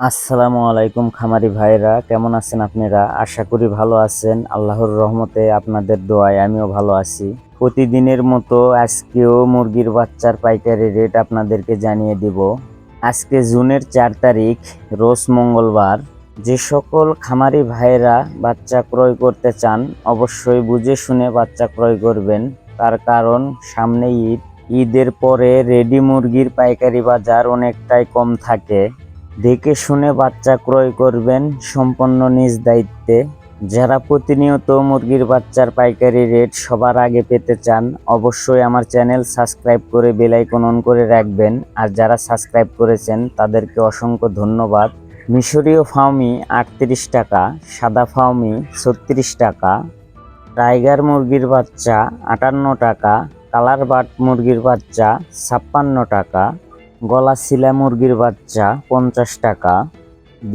আসসালামু আলাইকুম খামারি ভাইরা কেমন আছেন আপনারা? আশা করি ভালো আছেন। আল্লাহর রহমতে আপনাদের দোয়ায় আমিও ভালো আছি। প্রতিদিনের মতো আজকেও মুরগির বাচ্চার পাইকারি রেট আপনাদেরকে জানিয়ে দিব। আজকে জুনের চার তারিখ, রোজ মঙ্গলবার। যে সকল খামারি ভাইরা বাচ্চা ক্রয় করতে চান, অবশ্যই বুঝে শুনে বাচ্চা ক্রয় করবেন। তার কারণ, সামনে ঈদ। ঈদের পরে রেডি মুরগির পাইকারি বাজার অনেকটাই কম থাকে। দেখে শুনে বাচ্চা ক্রয় করবেন সম্পন্ন নিজ দায়িত্বে। যারা প্রতিনিয়ত মুরগির বাচ্চার পাইকারি রেট সবার আগে পেতে চান, অবশ্যই আমার চ্যানেল সাবস্ক্রাইব করে বেল আইকন অন করে রাখবেন। আর যারা সাবস্ক্রাইব করেছেন, তাদেরকে অসংখ্য ধন্যবাদ। মিশরীয় ফাউমি আটত্রিশ টাকা, সাদা ফাউমি ছত্রিশ টাকা, টাইগার মুরগির বাচ্চা আটান্ন টাকা, কালার বাট মুরগির বাচ্চা ছাপ্পান্ন টাকা গলা শিলা মুরগির বাচ্চা পঞ্চাশ টাকা,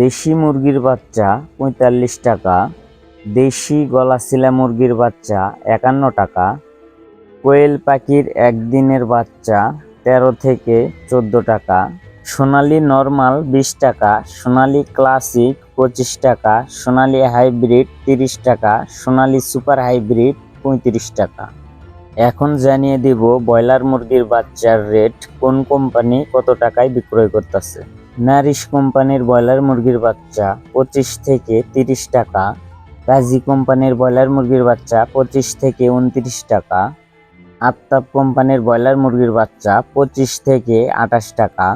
দেশি মুরগির বাচ্চা পঁয়তাল্লিশ টাকা, দেশি গলা শিলা মুরগির বাচ্চা একান্ন টাকা, কোয়েল পাখির একদিনের বাচ্চা তেরো থেকে চোদ্দ টাকা, সোনালি নর্মাল বিশ টাকা, সোনালি ক্লাসিক পঁচিশ টাকা, সোনালি হাইব্রিড তিরিশ টাকা, সোনালি সুপার হাইব্রিড পঁয়ত্রিশ টাকা। এখন জানিয়ে দিব ব্রয়লার মুরগির বাচ্চার রেট কোন কোম্পানি কত টাকায় বিক্রয় করতেছে। নারিশ কোম্পানির ব্রয়লার মুরগির বাচ্চা পঁচিশ থেকে তিরিশ টাকা কাজী কোম্পানির ব্রয়লার মুরগির বাচ্চা পঁচিশ থেকে উনত্রিশ টাকা, আফতাব কোম্পানির ব্রয়লার মুরগির বাচ্চা পঁচিশ থেকে আঠাশ টাকা,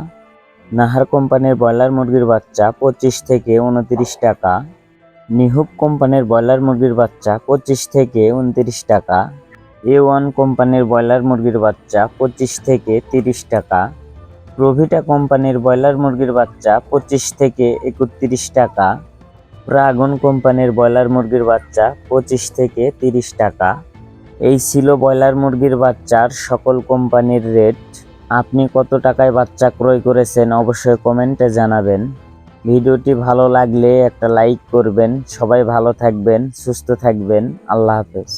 নাহার কোম্পানির ব্রয়লার মুরগির বাচ্চা পঁচিশ থেকে উনত্রিশ টাকা, নিহুব কোম্পানির ব্রয়লার মুরগির বাচ্চা পঁচিশ থেকে উনত্রিশ টাকা এ ওয়ান কোম্পানির ব্রয়লার মুরগির বাচ্চা পঁচিশ থেকে তিরিশ টাকা। প্রভিটা কোম্পানির ব্রয়লার মুরগির বাচ্চা পঁচিশ থেকে একত্রিশ টাকা। প্রাগন কোম্পানির ব্রয়লার মুরগির বাচ্চা পঁচিশ থেকে তিরিশ টাকা। এই ছিল ব্রয়লার মুরগির বাচ্চার সকল কোম্পানির রেট। আপনি কত টাকায় বাচ্চা ক্রয় করেছেন অবশ্যই কমেন্টে জানাবেন। ভিডিওটি ভালো লাগলে একটা লাইক করবেন। সবাই ভালো থাকবেন, সুস্থ থাকবেন। আল্লাহ হাফেজ।